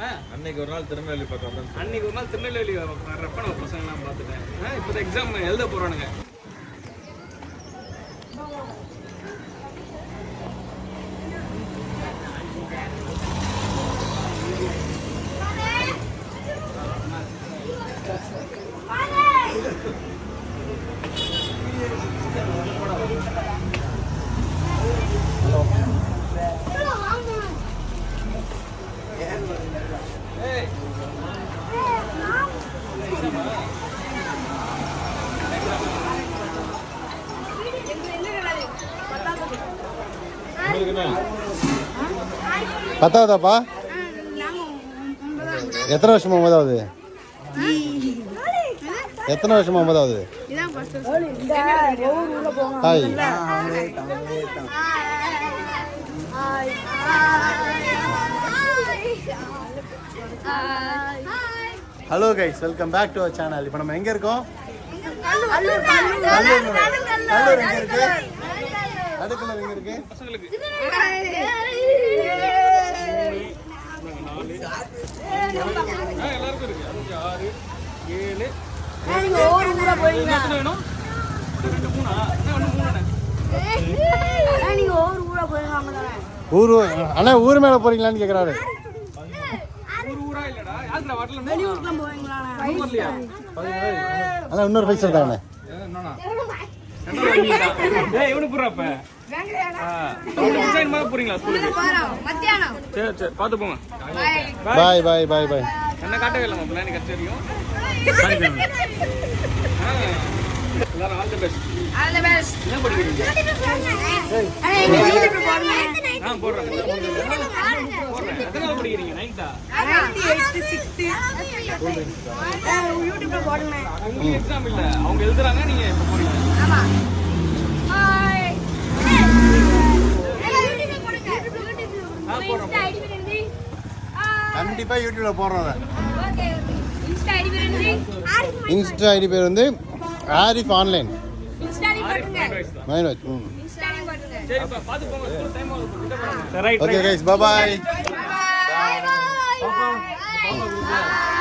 ஆ. அன்னைக்கு ஒரு நாள் திருநெல்வேலி பக்கம் வந்து அன்னைக்கு ஒரு நாள் திருநெல்வேலி வரப்ப நம்ம பசங்களாம் பார்த்துட்டேன். இப்போ எக்ஸாம் எழுத போகிறானுங்க உங்களுக்கு என்ன பத்தாவதாப்பா? எத்தனை வருஷம் ஒன்பதாவது? எத்தனை வருஷம் ஒன்பதாவது? Hi. Hello guys welcome back to our channel இப்போ நம்ம எங்கே இருக்கோம்? நல்லூர் எங்கே இருக்கு? எங்கே இருக்கு? ஊர் அண்ணா ஊர் மேலே போறீங்களான்னு கேட்குறாரு ஊர் அண்ணா இன்னொரு பைசா தானே பாய் பாய் பாய் பாய் என்ன காட்டவே இல்லை மாப்பிள்ள எனக்கு கச்சேரியும் எல்லாரும் ஆல் தி பெஸ்ட் என்ன படிக்கிறீங்க? ஆ போடுறேன் எத்தனை படிக்கிறீங்க நைன்த்தா உங்களுக்கு எக்ஸாம் இல்ல அவங்க எழுதுறாங்க நீங்க இப்ப போறீங்க கண்டிப்பாக யூடியூப்ல போடுறோம் இன்ஸ்டா ஐடி பேர் என்னது இன்ஸ்டா ஐடி பேர் வந்து ஆரிஃப் ஆன்லைன். மைனோஜ் ம். இன்ஸ்டா ஐடி போட்டுங்க சரிப்பா பார்த்து போங்க ஸ்கூல் டைம் ஆகுது right okay guys bye bye bye